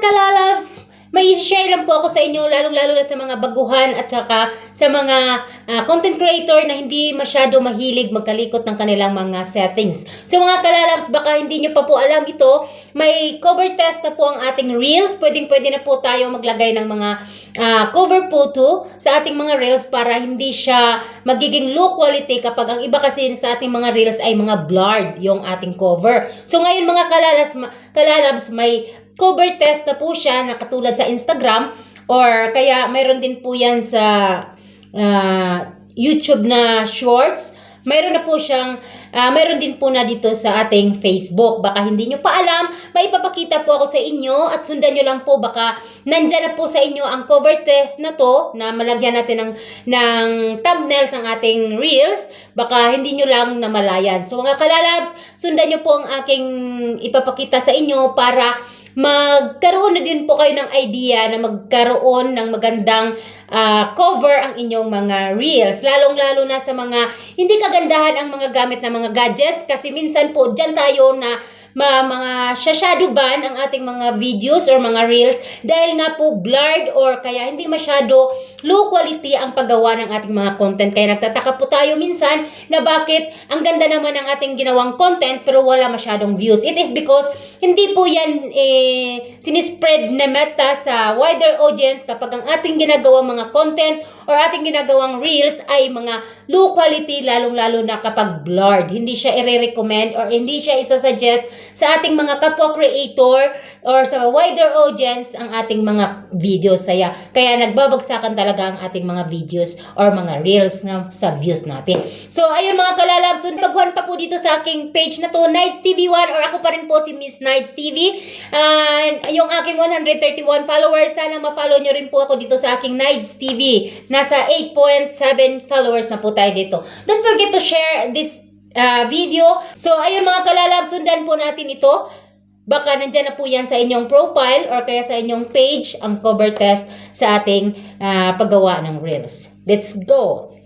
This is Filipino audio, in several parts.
kalalabs, may share lang po ako sa inyo, lalong-lalo na sa mga baguhan at saka sa mga ah, content creator na hindi masyado mahilig magkalikot ng kanilang mga settings. So mga kalalabs, baka hindi nyo pa po alam ito, may cover test na po ang ating Reels. Pwedeng-pwede na po tayo maglagay ng mga ah, cover photo sa ating mga Reels para hindi siya magiging low quality kapag ang iba kasi sa ating mga Reels ay mga blurred yung ating cover. So ngayon mga kalalabs, kalalabs may cover test na po siya na katulad sa Instagram or kaya mayroon din po yan sa ah, YouTube na shorts. Mayroon na po siyang, ah, mayroon din po na dito sa ating Facebook. Baka hindi nyo pa alam, may ipapakita po ako sa inyo at sundan nyo lang po. Baka nandyan na po sa inyo ang cover test na to na malagyan natin ng, ng thumbnails ang ating reels. Baka hindi nyo lang namalayan. So mga kalalabs, sundan nyo po ang aking ipapakita sa inyo para magkaroon na din po kayo ng idea na magkaroon ng magandang ah, cover ang inyong mga reels. Lalong-lalo na sa mga hindi kagandahan ang mga gamit na mga gadgets kasi minsan po dyan tayo na ma mga shadow ban ang ating mga videos or mga reels dahil nga po blurred or kaya hindi masyado low quality ang paggawa ng ating mga content. Kaya nagtataka po tayo minsan na bakit ang ganda naman ng ating ginawang content pero wala masyadong views. It is because hindi po yan eh, sinispread na meta sa wider audience kapag ang ating ginagawang mga content or ating ginagawang reels ay mga low quality lalong-lalo na kapag blurred. Hindi siya i-recommend or hindi siya isa-suggest sa ating mga kapwa creator or sa wider audience ang ating mga videos. Kaya, kaya nagbabagsakan talaga ang ating mga videos or mga reels nga sa views natin. So, ayun mga kalalabs, so, baguhan pa po dito sa aking page na to, Nights TV1 or ako pa rin po si Miss Nights TV. And yung aking 131 followers, sana ma-follow nyo rin po ako dito sa aking Nights TV. Nasa 8.7 followers na po tayo dito. Don't forget to share this uh, video. So, ayun mga kalalabs, sundan po natin ito. Baka nandyan na po yan sa inyong profile or kaya sa inyong page ang cover test sa ating ah, paggawa ng Reels. Let's go!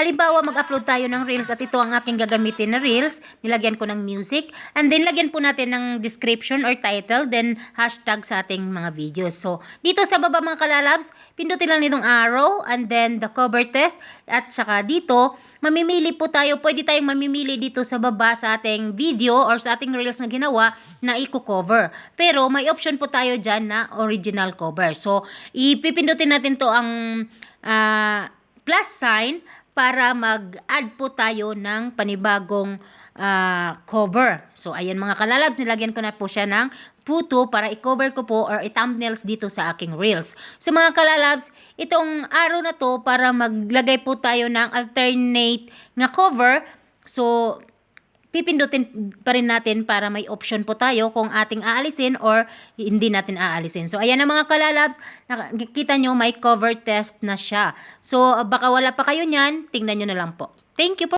Halimbawa, mag-upload tayo ng Reels at ito ang aking gagamitin na Reels. Nilagyan ko ng music. And then, lagyan po natin ng description or title. Then, hashtag sa ating mga videos. So, dito sa baba mga kalalabs, pindutin lang nitong arrow. And then, the cover test. At saka dito, mamimili po tayo. Pwede tayong mamimili dito sa baba sa ating video or sa ating Reels na ginawa na i-cover. Pero, may option po tayo dyan na original cover. So, ipipindutin natin to ang ah, plus sign para mag-add po tayo ng panibagong ah, cover. So, ayan mga kalalabs, nilagyan ko na po siya ng photo para i-cover ko po or i-thumbnails dito sa aking reels. So, mga kalalabs, itong araw na to para maglagay po tayo ng alternate na cover. So, pipindutin pa rin natin para may option po tayo kung ating aalisin or hindi natin aalisin. So, ayan na mga kalalabs, nakikita nyo may cover test na siya. So, baka wala pa kayo niyan, tingnan nyo na lang po. Thank you po.